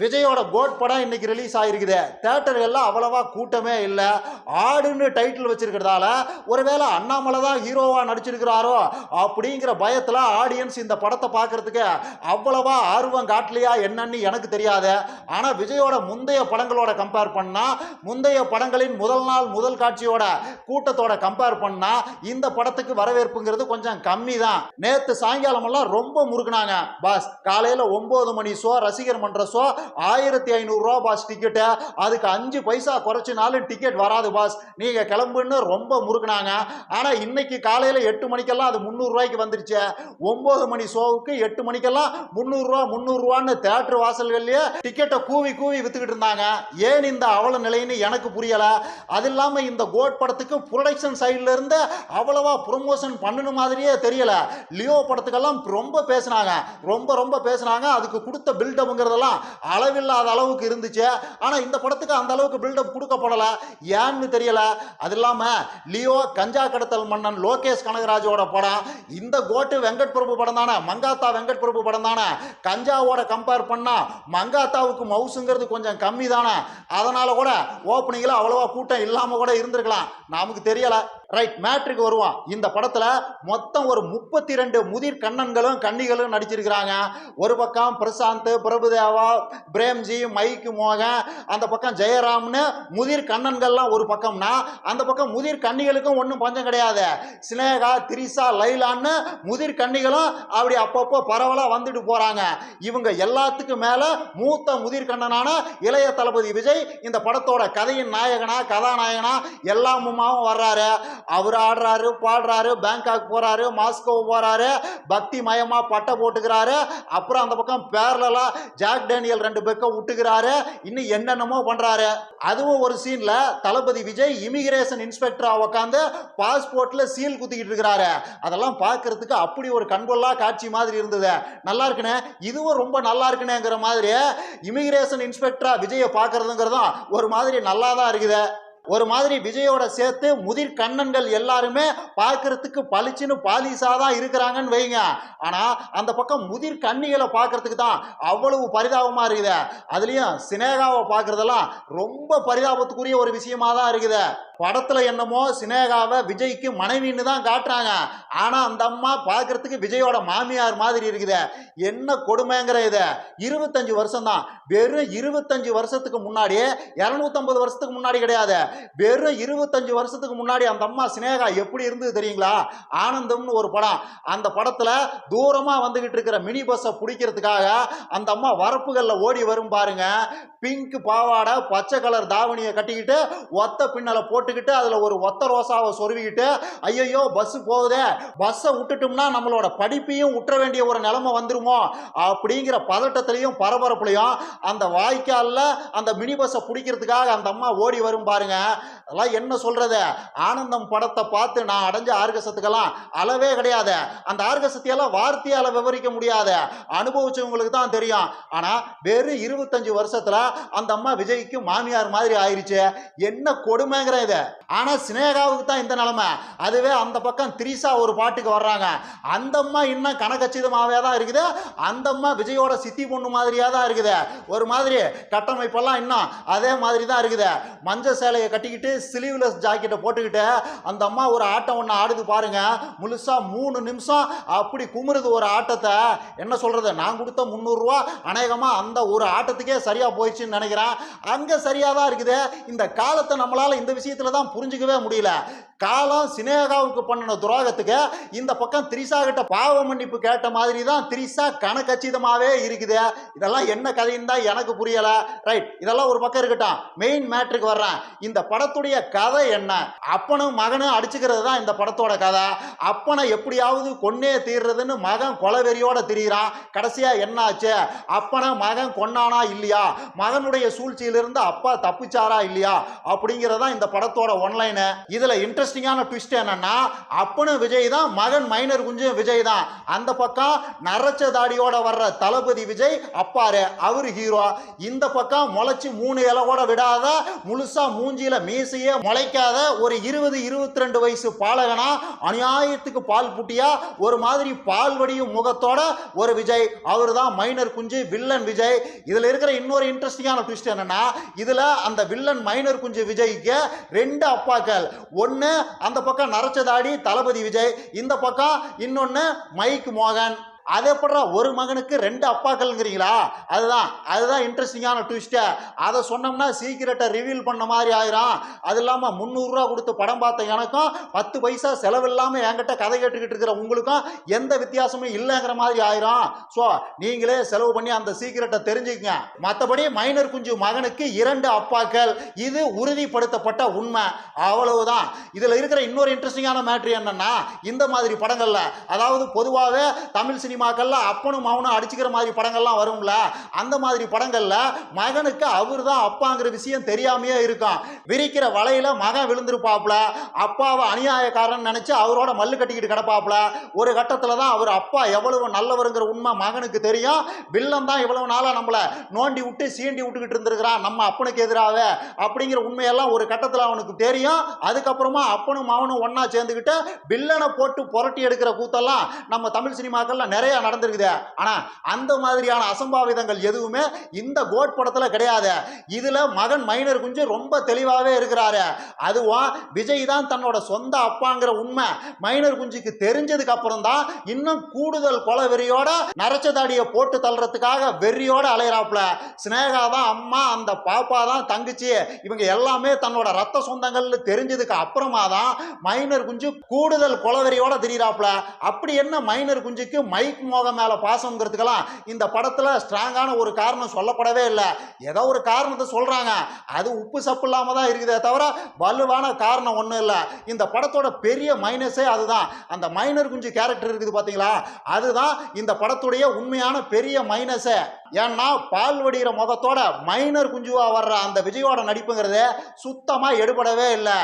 விஜயோட கோட் படம் இன்னைக்கு ரிலீஸ் ஆயிருக்குது. எல்லாம் அவ்வளவா கூட்டமே இல்லை. ஆடுன்னு டைட்டில் வச்சிருக்கிறதால ஒருவேளை அண்ணாமலை தான் ஹீரோவா நடிச்சிருக்கிறாரோ அப்படிங்கிற பயத்துல ஆடியன்ஸ் இந்த படத்தை பார்க்கறதுக்கு அவ்வளவா ஆர்வம் காட்டலையா என்னன்னு எனக்கு தெரியாது. ஆனா விஜயோட முந்தைய படங்களோட கம்பேர் பண்ணா முந்தைய படங்களின் முதல் நாள் முதல் காட்சியோட கூட்டத்தோட கம்பேர் பண்ணா இந்த படத்துக்கு வரவேற்புங்கிறது கொஞ்சம் கம்மி தான் நேத்து சாயங்காலம் எல்லாம் ரொம்ப முறுக்குனாங்க. பாஸ் காலையில ஒன்பது மணி ஷோ ரசிகர் மன்ற ஷோ ஆயிரத்தி ஐநூறுரூவா பாஸ் டிக்கெட்டு அதுக்கு அஞ்சு பைசா குறைச்சினாலும் டிக்கெட் வராது பாஸ் நீங்கள் கிளம்புன்னு ரொம்ப முறுக்குனாங்க. ஆனால் இன்னைக்கு காலையில் எட்டு மணிக்கெல்லாம் அது முந்நூறுரூவாய்க்கு வந்துருச்சு. ஒம்பது மணி ஷோவுக்கு எட்டு மணிக்கெல்லாம் முந்நூறுரூவா முந்நூறுரூவான்னு தேட்டர் வாசல்கள்லேயே டிக்கெட்டை கூவி கூவி விற்றுக்கிட்டு இருந்தாங்க. ஏன் இந்த அவல நிலைன்னு எனக்கு புரியலை. அது இல்லாமல் இந்த கோட் படத்துக்கு ப்ரொடக்ஷன் சைடுல இருந்து அவ்வளவா ப்ரொமோஷன் பண்ணணும் மாதிரியே தெரியல. லியோ படத்துக்கெல்லாம் ரொம்ப பேசினாங்க. ரொம்ப ரொம்ப பேசினாங்க. அதுக்கு கொடுத்த பில்டப்புங்கிறதெல்லாம் அளவில்லாத அளவுக்கு இருந்துச்சு. ஆனால் இந்த படத்துக்கு அந்த அளவுக்கு பில்டப் கொடுக்கப்படலை. ஏன்னு தெரியல. அது இல்லாமல் லியோ கஞ்சா கடத்தல் மன்னன் லோகேஷ் கனகராஜோட படம் இந்த கோட்டு வெங்கட் பிரபு படம் தானே? மங்காத்தா வெங்கட் பிரபு படம் தானே? கஞ்சாவோட கம்பேர் பண்ணால் மங்காத்தாவுக்கு மவுசுங்கிறது கொஞ்சம் கம்மி தானே? அதனால் கூட ஓப்பனிங்கில் அவ்வளவா கூட்டம் இல்லாமல் கூட இருந்திருக்கலாம். நமக்கு தெரியலை. ரைட் மேட்ருக்கு வருவோம் இந்த படத்துல மொத்தம் ஒரு முப்பத்தி ரெண்டு முதிர் கண்ணன்களும் கன்னிகளும் நடிச்சிருக்கிறாங்க. ஒரு பக்கம் பிரசாந்த் பிரபுதேவா பிரேம்ஜி மைக்கு மோகன் அந்த பக்கம் ஜெயராம்னு முதிர் கண்ணன்கள்லாம் ஒரு பக்கம்னா அந்த பக்கம் முதிர் கன்னிகளுக்கும் ஒன்றும் பஞ்சம் கிடையாது. சினேகா திரிசா லைலான்னு முதிர் கன்னிகளும் அப்படி அப்பப்போ பரவலாக வந்துட்டு போறாங்க. இவங்க எல்லாத்துக்கும் மேல மூத்த முதிர் கண்ணனான இளைய தளபதி விஜய் இந்த படத்தோட கதையின் நாயகனா கதாநாயகனா எல்லாமுமாவும் வர்றாரு. அவர் ஆடுறாரு பாடுறாரு பேங்காக் போறாரு மாஸ்கோ போறாரு பக்தி மயமா பட்டை போட்டுக்கிறாரு. அப்புறம் அந்த பக்கம் பேரலா ஜாக் டேனியல் ரெண்டு பக்கம் விட்டுக்கிறாரு. இன்னும் என்னென்னமோ பண்றாரு. அதுவும் ஒரு சீன்ல தளபதி விஜய் இமிகிரேஷன் இன்ஸ்பெக்டரா உட்காந்து பாஸ்போர்ட்ல சீல் குத்திக்கிட்டு இருக்கிறாரு. அதெல்லாம் பார்க்கறதுக்கு அப்படி ஒரு கண்கொள்ளா காட்சி மாதிரி இருந்தது. நல்லா இருக்குனே இதுவும் ரொம்ப நல்லா இருக்குனேங்கிற மாதிரி இமிகிரேஷன் இன்ஸ்பெக்டரா விஜயை பார்க்கறதுங்கிறதும் ஒரு மாதிரி நல்லா தான் இருக்குது. ஒரு மாதிரி விஜயோட சேர்த்து முதிர் கண்ணன்கள் எல்லாருமே பார்க்கறதுக்கு பளிச்சுன்னு பாலிசா தான் இருக்கிறாங்கன்னு வைங்க. ஆனா அந்த பக்கம் முதிர் கண்ணிகளை பார்க்கறதுக்கு தான் அவ்வளவு பரிதாபமா இருக்குது. அதுலயும் சினேகாவை பார்க்கறதெல்லாம் ரொம்ப பரிதாபத்துக்குரிய ஒரு விஷயமா தான் இருக்குது. படத்துல என்னமோ சினேகாவை விஜய்க்கு மனைவின்னு தான் காட்டுறாங்க. ஆனா அந்த அம்மா பார்க்கறதுக்கு விஜயோட மாமியார் மாதிரி இருக்குது. என்ன கொடுமைங்கிற இது. இருபத்தஞ்சு வருஷம் தான் வெறும் இருபத்தஞ்சு வருஷத்துக்கு முன்னாடியே இரநூத்தம்பது வருஷத்துக்கு முன்னாடி கிடையாது. வெறும் இருபத்தஞ்சு வருஷத்துக்கு முன்னாடி அந்த அம்மா சினேகா எப்படி இருந்தது தெரியுங்களா? ஆனந்தம்னு ஒரு படம். அந்த படத்தில் தூரமாக வந்துக்கிட்டு இருக்கிற மினி பஸ்ஸை பிடிக்கிறதுக்காக அந்த அம்மா வரப்புகளில் ஓடி வரும் பாருங்க. பிங்க் பாவாடை பச்சை கலர் தாவணியை கட்டிக்கிட்டு ஒத்த பின்னலை போட்டுக்கிட்டு அதில் ஒரு ஒத்த ரோசாவை சொருவிக்கிட்டு ஐயையோ பஸ்ஸு போகுதே. பஸ்ஸை விட்டுட்டோம்னா நம்மளோட படிப்பையும் விட்டுற வேண்டிய ஒரு நிலைமை வந்துருமோ? அப்படிங்கிற பதட்டத்திலையும் பரபரப்புலையும் அந்த வாய்க்காலில் அந்த மினி பஸ்ஸை பிடிக்கிறதுக்காக அந்த அம்மா ஓடி வரும் பாருங்க. அதெல்லாம் என்ன சொல்கிறது ஆனந்தம் படத்தை பார்த்து நான் அடைஞ்ச ஆர்கசத்துக்கெல்லாம் அளவே கிடையாது. அந்த ஆர்கசத்தையெல்லாம் வார்த்தையால் விவரிக்க முடியாது. அனுபவிச்சவங்களுக்கு தான் தெரியும். ஆனால் வெறும் இருபத்தஞ்சு வருஷத்தில் அந்த அம்மா விஜய்க்கு மாமியார் மாதிரி ஆயிடுச்சு என்ன கொடுமைங்கிற இது. ஆனால் சினேகாவுக்கு தான் இந்த நிலமை. அதுவே அந்த பக்கம் திரிசா ஒரு பாட்டுக்கு வர்றாங்க. அந்த அம்மா இன்னும் கனகச்சிதமாகவே தான் இருக்குது. அந்த அம்மா விஜயோட சித்தி பொண்ணு மாதிரியாக தான் இருக்குது. ஒரு மாதிரி கட்டமைப்பெல்லாம் இன்னும் அதே மாதிரி தான் இருக்குது. மஞ்சள் சேலையை கட்டிக்கிட்டு ஸ்லீவ்லெஸ் ஜாக்கெட்டை போட்டுக்கிட்டு அந்த அம்மா ஒரு ஆட்டம் ஒன்று ஆடுது பாருங்க. முழுசா மூணு நிமிஷம் அப்படி குமுறுது ஒரு ஆட்டத்தை. என்ன சொல்கிறது நான் கொடுத்த முந்நூறுரூவா அநேகமாக அந்த ஒரு ஆட்டத்துக்கே சரியா போயிடுச்சுன்னு நினைக்கிறேன். அங்கே சரியாக தான் இருக்குது. இந்த காலத்தை நம்மளால் இந்த விஷயத்துல தான் புரிஞ்சிக்கவே முடியல. காலம் சினேகாவுக்கு பண்ணின துரோகத்துக்கு இந்த பக்கம் திரிசா கிட்ட பாவ மன்னிப்பு கேட்ட மாதிரி தான் திரிசா கணக்கச்சிதமாகவே இருக்குது. இதெல்லாம் என்ன கதைன்னு தான் எனக்கு புரியலை. ரைட் இதெல்லாம் ஒரு பக்கம் இருக்கட்டும். மெயின் மேட்ருக்கு வர்றேன். இந்த படத்துடைய கதை என்ன? அப்பனும் மகனும் அடிச்சுக்கிறது தான் இந்த படத்தோட கதை. அப்பனை எப்படியாவது கொன்னே தீர்றதுன்னு மகன் கொலவெறியோட திரியிறான். கடைசியாக என்னாச்சு? அப்பனை மகன் கொன்னானா இல்லையா? மகனுடைய சூழ்ச்சியிலிருந்து அப்பா தப்பிச்சாரா இல்லையா? அப்படிங்கிறதான் இந்த படத்தோட ஒன்லைனு இதில் இன்ட்ரெஸ்ட் இன்ட்ரெஸ்டிங்கான ட்விஸ்ட் என்னன்னா அப்பனும் விஜய் தான் மகன் மைனர் குஞ்சும் விஜய் தான் அந்த பக்கம் நரைச்ச தாடியோட வர்ற தளபதி விஜய் அப்பாரு அவர் ஹீரோ இந்த பக்கம் முளைச்சி மூணு இலை கூட விடாத முழுசா மூஞ்சியில மீசையே முளைக்காத ஒரு இருபது இருபத்தி ரெண்டு வயசு பாலகனா அநியாயத்துக்கு பால் புட்டியா ஒரு மாதிரி பால் வடியும் முகத்தோட ஒரு விஜய். அவர் தான் மைனர் குஞ்சு வில்லன் விஜய். இதுல இருக்கிற இன்னொரு இன்ட்ரெஸ்டிங்கான ட்விஸ்ட் என்னன்னா இதுல அந்த வில்லன் மைனர் குஞ்சு விஜய்க்கு ரெண்டு அப்பாக்கள். ஒன்னு அந்த பக்கம் நரச்சதாடி தளபதி விஜய் இந்த பக்கம் இன்னொன்னு மைக் மோகன். அது எப்படா ஒரு மகனுக்கு ரெண்டு அப்பாக்கள்ங்கிறீங்களா? அதுதான் அதுதான் இன்ட்ரெஸ்டிங்கான ட்விஸ்ட்டு அதை சொன்னோம்னா சீக்கிரட்டை ரிவீல் பண்ண மாதிரி ஆயிரும். அது இல்லாமல் முந்நூறுரூவா கொடுத்து படம் பார்த்த எனக்கும் பத்து பைசா செலவில்லாமல் என்கிட்ட கதை கேட்டுக்கிட்டு இருக்கிற உங்களுக்கும் எந்த வித்தியாசமும் இல்லைங்கிற மாதிரி ஆயிரும். ஸோ நீங்களே செலவு பண்ணி அந்த சீக்கிரட்டை தெரிஞ்சுக்கங்க. மற்றபடி மைனர் குஞ்சு மகனுக்கு இரண்டு அப்பாக்கள். இது உறுதிப்படுத்தப்பட்ட உண்மை. அவ்வளவுதான். இதில் இருக்கிற இன்னொரு இன்ட்ரெஸ்டிங்கான மேட்ரு என்னன்னா இந்த மாதிரி படங்களில் அதாவது பொதுவாகவே தமிழ் சினிமா சினிமாக்கள்ல அப்பனும் மகனும் அடிச்சுக்கிற மாதிரி படங்கள்லாம் வரும்ல? அந்த மாதிரி படங்கள்ல மகனுக்கு அவர் தான் அப்பாங்கிற விஷயம் தெரியாமையே இருக்கும் விரிக்கிற வலையில மகன் விழுந்திருப்பாப்ல அப்பாவை அநியாயக்காரன் நினைச்சு அவரோட மல்லு கட்டிக்கிட்டு கிடப்பாப்ல ஒரு கட்டத்துல தான் அவர் அப்பா எவ்வளவு நல்லவருங்கிற உண்மை மகனுக்கு தெரியும். வில்லன் தான் இவ்வளவு நாளா நம்மள நோண்டி விட்டு சீண்டி விட்டுக்கிட்டு இருந்திருக்கிறான். நம்ம அப்பனுக்கு எதிராக அப்படிங்கிற உண்மையெல்லாம் ஒரு கட்டத்தில் அவனுக்கு தெரியும். அதுக்கப்புறமா அப்பனும் மகனும் ஒன்னா சேர்ந்துக்கிட்டு வில்லனை போட்டு புரட்டி எடுக்கிற கூத்தெல்லாம் நம்ம தமிழ் சினிமாக்கள்லாம் நிறைய நடந்திருக்குது. ஆனா அந்த மாதிரியான அசம்பாவிதங்கள் எதுவுமே இந்த கோட் படத்துல கிடையாது. இதுல மகன் மைனர் குஞ்சு ரொம்ப தெளிவாகவே இருக்கிறாரு. அதுவும் விஜய் தான் தன்னோட சொந்த அப்பாங்கிற உண்மை. மைனர் குஞ்சுக்கு தெரிஞ்சதுக்கு அப்புறம் தான் இன்னும் கூடுதல் கொலை வெறியோட நரைச்ச தாடியை போட்டு தள்ளுறதுக்காக வெறியோட அலையிறாப்புல. சினேகா தான் அம்மா அந்த பாப்பா தான் தங்கச்சி. இவங்க எல்லாமே தன்னோட ரத்த சொந்தங்கள்னு தெரிஞ்சதுக்கு அப்புறமா தான் மைனர் குஞ்சு கூடுதல் கொலவெறியோட திரியிறாப்புல. அப்படி என்ன மைனர் குஞ்சுக்கு மை மைக் மோகம் மேலே பாசங்கிறதுக்கெல்லாம் இந்த படத்தில் ஸ்ட்ராங்கான ஒரு காரணம் சொல்லப்படவே இல்லை. ஏதோ ஒரு காரணத்தை சொல்றாங்க. அது உப்பு சப்பு இல்லாம தான் இருக்குதே தவிர வலுவான காரணம் ஒன்றும் இல்லை. இந்த படத்தோட பெரிய மைனஸே அதுதான். அந்த மைனர் குஞ்சு கேரக்டர் இருக்குது பார்த்தீங்களா அதுதான் இந்த படத்துடைய உண்மையான பெரிய மைனஸே ஏன்னா பால் வடிகிற முகத்தோட மைனர் குஞ்சுவாக வர்ற அந்த விஜயோட நடிப்புங்கிறது சுத்தமாக எடுபடவே இல்லை.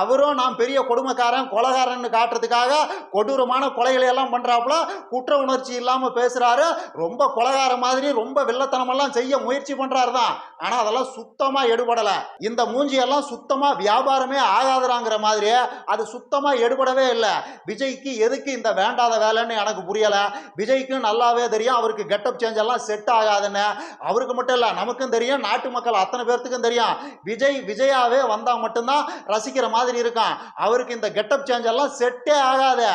அவரும் நான் பெரிய கொடுமைக்காரன் கொலகாரன்னு காட்டுறதுக்காக கொடூரமான கொலைகளை எல்லாம் பண்றாப்புல குற்ற உணர்ச்சி இல்லாமல் பேசுகிறாரு ரொம்ப கொலகார மாதிரி ரொம்ப வெள்ளத்தனமெல்லாம் செய்ய முயற்சி பண்ணுறாரு தான் ஆனால் அதெல்லாம் சுத்தமாக எடுபடலை. இந்த மூஞ்சியெல்லாம் சுத்தமாக வியாபாரமே ஆகாதுறாங்கிற மாதிரி அது சுத்தமாக எடுபடவே இல்லை. விஜய்க்கு எதுக்கு இந்த வேண்டாத வேலைன்னு எனக்கு புரியலை. விஜய்க்கு நல்லாவே தெரியும் அவருக்கு கெட்டப் சேஞ்ச் எல்லாம் செட் ஆகாதுன்னு. அவருக்கு மட்டும் இல்லை நமக்கும் தெரியும் நாட்டு மக்கள் அத்தனை பேர்த்துக்கும் தெரியும். விஜய் விஜயாவே வந்தால் மட்டும்தான் ரசிக்கிற மாதிரி இருக்கும் அவருக்கு இந்த கெட்டப் சேஞ்ச் எல்லாம் செட்டே ஆகாது.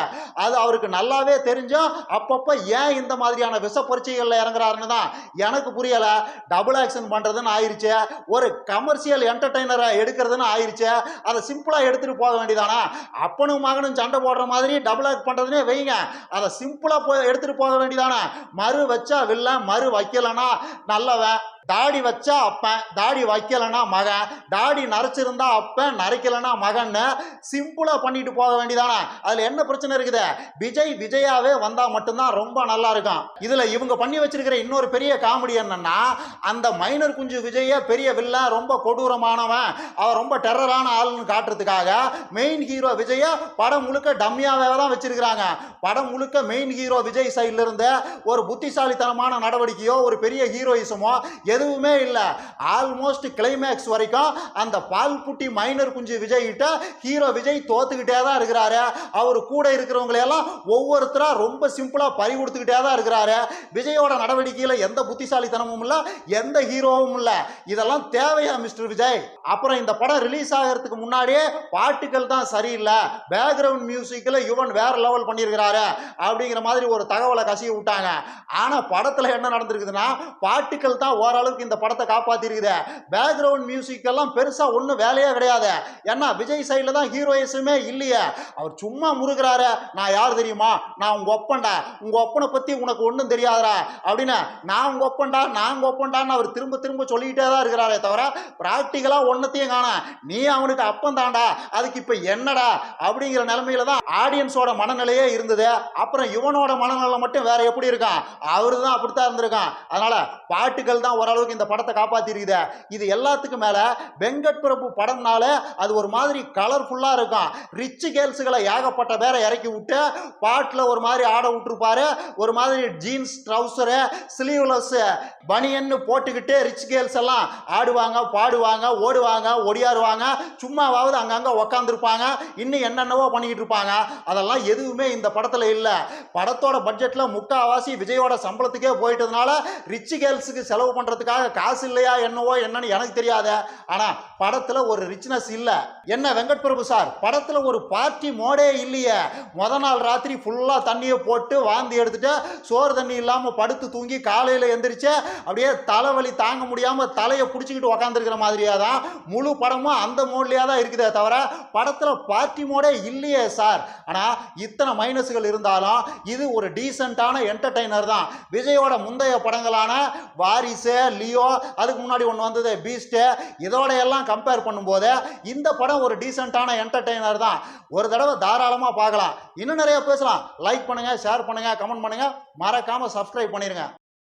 அது அவருக்கு நல்லாவே தெரிஞ்சும் அப்பப்போ ஏன் இந்த மாதிரியான விஷ பரீட்சைகளில் இறங்குறாருன்னு தான் எனக்கு புரியலை. டபுள் ஆக்ஷன் பண்ணுறதுன்னு ஆயிடுச்சு ஒரு கமர்ஷியல் என்டர்டைனரை எடுக்கிறதுன்னு ஆயிடுச்சு அதை சிம்பிளாக எடுத்துகிட்டு போக வேண்டியதானா? அப்பனும் மகனும் சண்டை போடுற மாதிரி டபுள் ஆக்ட் பண்ணுறதுனே வைங்க. அதை சிம்பிளாக போய் எடுத்துகிட்டு போக வேண்டியதானே? மறு வச்சா வில்ல மறு வைக்கலனா? நல்லவன். தாடி வச்சா அப்பன் தாடி வைக்கலன்னா மகன் தாடி நரைச்சிருந்தா அப்பன் நரைக்கலனா மகன்னு சிம்பிளாக பண்ணிட்டு போக வேண்டியதானே. அதில் என்ன பிரச்சனை இருக்குது? விஜய் விஜயாவே வந்தால் மட்டும்தான் ரொம்ப நல்லா இருக்கும். இதில் இவங்க பண்ணி வச்சிருக்கிற இன்னொரு பெரிய காமெடி என்னன்னா அந்த மைனர் குஞ்சு விஜய பெரிய வில்லன் ரொம்ப கொடூரமானவன். அவன் ரொம்ப டெரரான ஆள்னு காட்டுறதுக்காக மெயின் ஹீரோ விஜய படம் முழுக்க டம்மியாவே தான் வச்சிருக்கிறாங்க. படம் முழுக்க மெயின் ஹீரோ விஜய் சைட்ல இருந்து ஒரு புத்திசாலித்தனமான நடவடிக்கையோ ஒரு பெரிய ஹீரோயிசமோ எதுவுமே இல்லை. ஆல்மோஸ்ட் கிளைமேக்ஸ் வரைக்கும் அந்த பால்புட்டி மைனர் குஞ்சு விஜய்கிட்ட ஹீரோ விஜய் தோத்துக்கிட்டே தான் இருக்கிறாரு. அவர் கூட இருக்கிறவங்களையெல்லாம் ஒவ்வொருத்தராக ரொம்ப சிம்பிளாக பறி கொடுத்துக்கிட்டே தான் இருக்கிறாரு. விஜயோட நடவடிக்கையில் எந்த புத்திசாலித்தனமும் இல்லை எந்த ஹீரோவும் இல்லை. இதெல்லாம் தேவையா மிஸ்டர் விஜய்? அப்புறம் இந்த படம் ரிலீஸ் ஆகிறதுக்கு முன்னாடியே பாட்டுகள் தான் சரியில்லை. பேக்ரவுண்ட் மியூசிக்கில் யுவன் வேற லெவல் பண்ணியிருக்கிறாரு அப்படிங்கிற மாதிரி ஒரு தகவலை கசிய விட்டாங்க. ஆனால் படத்தில் என்ன நடந்திருக்குதுன்னா பாட்டுகள் தான் அளவுக்கு இந்த படத்தை காப்பாற்றிருக்குது பேக்ரவுண்ட் மியூசிக் எல்லாம் பெருசாக ஒன்றும் வேலையே கிடையாது. ஏன்னா விஜய் சைடில் தான் ஹீரோயிஸுமே இல்லையே. அவர் சும்மா முருகிறாரு நான் யார் தெரியுமா? நான் உங்கள் ஒப்பண்டா உங்கள் ஒப்பனை பற்றி உனக்கு ஒன்றும் தெரியாதரா அப்படின்னு நான் உங்கள் ஒப்பண்டா நான் உங்கள் ஒப்பண்டான்னு அவர் திரும்ப திரும்ப சொல்லிக்கிட்டே தான் இருக்கிறாரே தவிர ப்ராக்டிக்கலாக ஒன்றத்தையும் காண. நீ அவனுக்கு அப்பம் தாண்டா. அதுக்கு இப்போ என்னடா அப்படிங்கிற நிலைமையில தான் ஆடியன்ஸோட மனநிலையே இருந்தது. அப்புறம் இவனோட மனநிலை மட்டும் வேற எப்படி இருக்கான்? அவரு தான் அப்படித்தான் இருந்திருக்கான். அதனால பாட்டுகள் தான் ஓரளவு அளவுக்கு இந்த படத்தை காப்பாத்திருக்குது. இது எல்லாத்துக்கும் மேல வெங்கட் பிரபு படம்னால அது ஒரு மாதிரி கலர்ஃபுல்லா இருக்கும் ரிச் கேர்ள்ஸுகளை ஏகப்பட்ட பேரை இறக்கி விட்டு பாட்டில் ஒரு மாதிரி ஆட விட்டுருப்பாரு. ஒரு மாதிரி ஜீன்ஸ் ட்ரௌசரு ஸ்லீவ்லெஸ் பனியன்னு போட்டுக்கிட்டு ரிச் கேர்ள்ஸ் எல்லாம் ஆடுவாங்க பாடுவாங்க ஓடுவாங்க ஒடியாருவாங்க. சும்மாவாவது அங்கங்கே உக்காந்துருப்பாங்க. இன்னும் என்னென்னவோ பண்ணிக்கிட்டு இருப்பாங்க. அதெல்லாம் எதுவுமே இந்த படத்தில் இல்லை. படத்தோட பட்ஜெட்டில் முக்காவாசி விஜயோட சம்பளத்துக்கே போயிட்டதுனால ரிச் கேர்ள்ஸுக்கு செலவு பண்ணுறதுக்காக காசு இல்லையா என்னவோ என்னன்னு எனக்கு தெரியாத. ஆனால் படத்தில் ஒரு ரிச்னஸ் இல்லை. என்ன வெங்கட் பிரபு சார்? படத்தில் ஒரு பார்ட்டி மோடே இல்லையே. முத நாள் ராத்திரி ஃபுல்லாக தண்ணியை போட்டு வாந்தி எடுத்துட்டு சோறு தண்ணி இல்லாமல் படுத்து தூங்கி காலையில் எந்திரிச்சு அப்படியே தலைவலி தாங்க முடியாமல் தலையை பிடிச்சிக்கிட்டு உக்காந்துருக்கிற மாதிரியாக தான் முழு படமும் அந்த மோட்லேயே தான் இருக்குதே தவிர படத்தில் பார்ட்டி மோடே இல்லையே சார். ஆனால் இத்தனை மைனஸுகள் இருந்தாலும் இது ஒரு டீசெண்டான என்டர்டைனர் தான். விஜயோட முந்தைய படங்களான வாரிசு லியோ அதுக்கு முன்னாடி ஒன்று வந்தது பீஸ்ட்டு இதோட எல்லாம் கம்பேர் பண்ணும்போது இந்த படம் ஒரு டீசெண்டான என்டர்டைனர் தான். ஒரு தடவை தாராளமாக பார்க்கலாம். இன்னும் நிறைய பேசலாம். லைக் பண்ணுங்கள் ஷேர் பண்ணுங்கள் கமெண்ட் பண்ணுங்கள் மறக்காமல் சப்ஸ்கிரைப் பண்ணிடுங்க